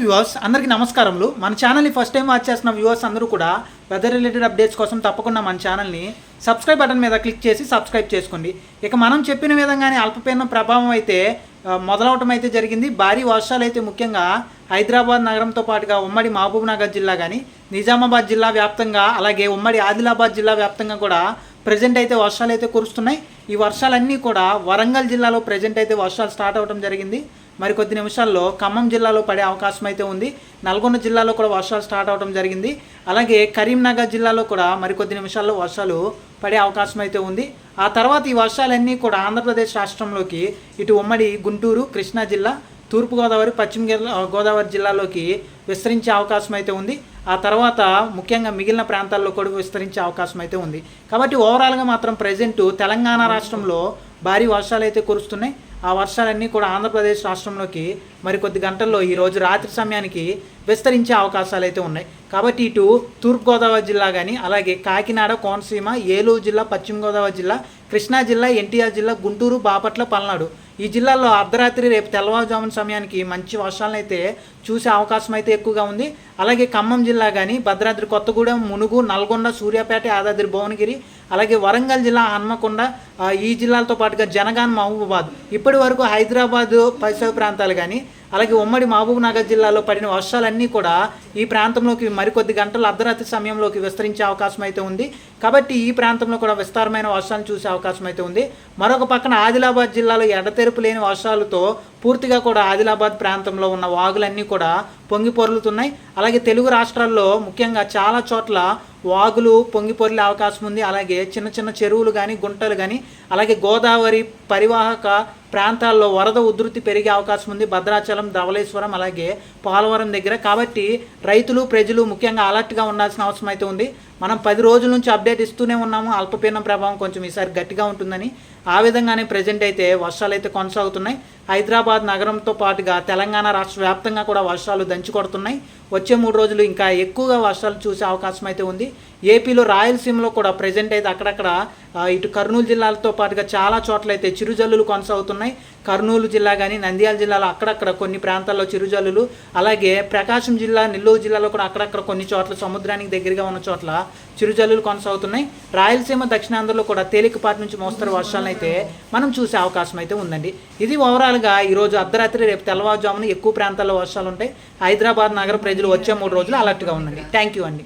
Viewers అందరికీ నమస్కారములు. మన ఛానల్ని ఫస్ట్ టైం వాచ్ చేస్తున్న వ్యూవర్స్ అందరూ కూడా వెదర్ రిలేటెడ్ అప్డేట్స్ కోసం తప్పకుండా మన ఛానల్ని సబ్స్క్రైబ్ బటన్ మీద క్లిక్ చేసి సబ్స్క్రైబ్ చేసుకోండి. ఇక మనం చెప్పిన విధంగానే అల్పపీడనం ప్రభావం అయితే మొదలవటం అయితే జరిగింది. భారీ వర్షాలు అయితే ముఖ్యంగా హైదరాబాద్ నగరంతో పాటుగా ఉమ్మడి మహబూబ్ నగర్ జిల్లా కానీ నిజామాబాద్ జిల్లా వ్యాప్తంగా అలాగే ఉమ్మడి ఆదిలాబాద్ జిల్లా వ్యాప్తంగా కూడా ప్రజెంట్ అయితే వర్షాలు అయితే కురుస్తున్నాయి. ఈ వర్షాలన్నీ కూడా వరంగల్ జిల్లాలో ప్రజెంట్ అయితే వర్షాలు స్టార్ట్ అవ్వడం జరిగింది. మరి కొద్ది నిమిషాల్లో ఖమ్మం జిల్లాలో పడే అవకాశం అయితే ఉంది. నల్గొండ జిల్లాలో కూడా వర్షాలు స్టార్ట్ అవడం జరిగింది. అలాగే కరీంనగర్ జిల్లాలో కూడా మరికొద్ది నిమిషాల్లో వర్షాలు పడే అవకాశం అయితే ఉంది. ఆ తర్వాత ఈ వర్షాలన్నీ కూడా ఆంధ్రప్రదేశ్ రాష్ట్రంలోకి ఇటు ఉమ్మడి గుంటూరు కృష్ణా జిల్లా తూర్పుగోదావరి పశ్చిమ గోదావరి జిల్లాలోకి విస్తరించే అవకాశం అయితే ఉంది. ఆ తర్వాత ముఖ్యంగా మిగిలిన ప్రాంతాల్లో కూడా విస్తరించే అవకాశం అయితే ఉంది. కాబట్టి ఓవరాల్గా మాత్రం ప్రజెంట్ తెలంగాణ రాష్ట్రంలో భారీ వర్షాలు అయితే కురుస్తున్నాయి. ఆ వర్షాలన్నీ కూడా ఆంధ్రప్రదేశ్ రాష్ట్రంలోకి మరికొద్ది గంటల్లో ఈ రోజు రాత్రి సమయానికి విస్తరించే అవకాశాలు అయితే ఉన్నాయి. కాబట్టి ఇటు తూర్పుగోదావరి జిల్లా కానీ అలాగే కాకినాడ కోనసీమ ఏలూరు జిల్లా పశ్చిమ గోదావరి జిల్లా కృష్ణా జిల్లా ఎన్టీఆర్ జిల్లా గుంటూరు బాపట్ల పల్నాడు ఈ జిల్లాలో అర్ధరాత్రి రేపు తెల్లవారుజామున సమయానికి మంచి వర్షాలను అయితే చూసే అవకాశం అయితే ఎక్కువగా ఉంది. అలాగే ఖమ్మం జిల్లా కానీ భద్రాద్రి కొత్తగూడెం మునుగు నల్గొండ సూర్యాపేట యాదాద్రి భువనగిరి అలాగే వరంగల్ జిల్లా హన్మకొండ ఈ జిల్లాలతో పాటుగా జనగాన్ మహబూబాద్ ఇప్పటి వరకు హైదరాబాద్ పరిసర ప్రాంతాలు కానీ అలాగే ఉమ్మడి మహబూబ్ నగర్ జిల్లాలో పడిన వర్షాలన్నీ కూడా ఈ ప్రాంతంలోకి మరికొద్ది గంటల అర్ధరాత్రి సమయంలోకి విస్తరించే అవకాశం అయితే ఉంది. కాబట్టి ఈ ప్రాంతంలో కూడా విస్తారమైన వర్షాలు చూసే అవకాశం అయితే ఉంది. మరొక పక్కన ఆదిలాబాద్ జిల్లాలో ఎడతెరుపు లేని వర్షాలతో పూర్తిగా కూడా ఆదిలాబాద్ ప్రాంతంలో ఉన్న వాగులన్నీ కూడా పొంగి పొర్లుతున్నాయి. అలాగే తెలుగు రాష్ట్రాల్లో ముఖ్యంగా చాలా చోట్ల వాగులు పొంగి పొర్లే అవకాశం ఉంది. అలాగే చిన్న చిన్న చెరువులు కానీ గుంటలు కానీ అలాగే గోదావరి పరివాహక ప్రాంతాల్లో వరద ఉధృతి పెరిగే అవకాశం ఉంది. భద్రాచలం ధవళేశ్వరం అలాగే పోలవరం దగ్గర. కాబట్టి రైతులు ప్రజలు ముఖ్యంగా అలర్ట్గా ఉండాల్సిన అవసరం అయితే ఉంది. మనం పది రోజుల నుంచి అప్డేట్ ఇస్తూనే ఉన్నాము. అల్పపీడనం ప్రభావం కొంచెం ఈసారి గట్టిగా ఉంటుందని. ఆ విధంగానే ప్రజెంట్ అయితే వర్షాలు అయితే కొనసాగుతున్నాయి. హైదరాబాద్ నగరంతో పాటుగా తెలంగాణ రాష్ట్ర వ్యాప్తంగా కూడా వర్షాలు దంచి కొడుతున్నాయి. వచ్చే మూడు రోజులు ఇంకా ఎక్కువగా వర్షాలు చూసే అవకాశం అయితే ఉంది. ఏపీలో రాయలసీమలో కూడా ప్రజెంట్ అయితే అక్కడక్కడ ఇటు కర్నూలు జిల్లాలతో పాటుగా చాలా చోట్ల అయితే చిరుజల్లులు కొనసాగుతున్నాయి. కర్నూలు జిల్లా కానీ నంద్యాల జిల్లాలో అక్కడక్కడ కొన్ని ప్రాంతాల్లో చిరుజల్లులు. అలాగే ప్రకాశం జిల్లా నెల్లూరు జిల్లాలో కూడా అక్కడక్కడ కొన్ని చోట్ల సముద్రానికి దగ్గరగా ఉన్న చోట్ల చిరుజల్లులు కొనసాగుతున్నాయి. రాయలసీమ దక్షిణాంధ్రలో కూడా తేలికపాటి నుంచి మోస్తరు వర్షాలను అయితే మనం చూసే అవకాశం అయితే ఉందండి. ఇది ఓవరాల్గా ఈరోజు అర్ధరాత్రి రేపు తెల్లవారుజామున ఎక్కువ ప్రాంతాల్లో వర్షాలు ఉంటాయి హైదరాబాద్ నగర ప్రజలు వచ్చే మూడు రోజులు అలర్ట్గా ఉండండి. థ్యాంక్ యూ అండి.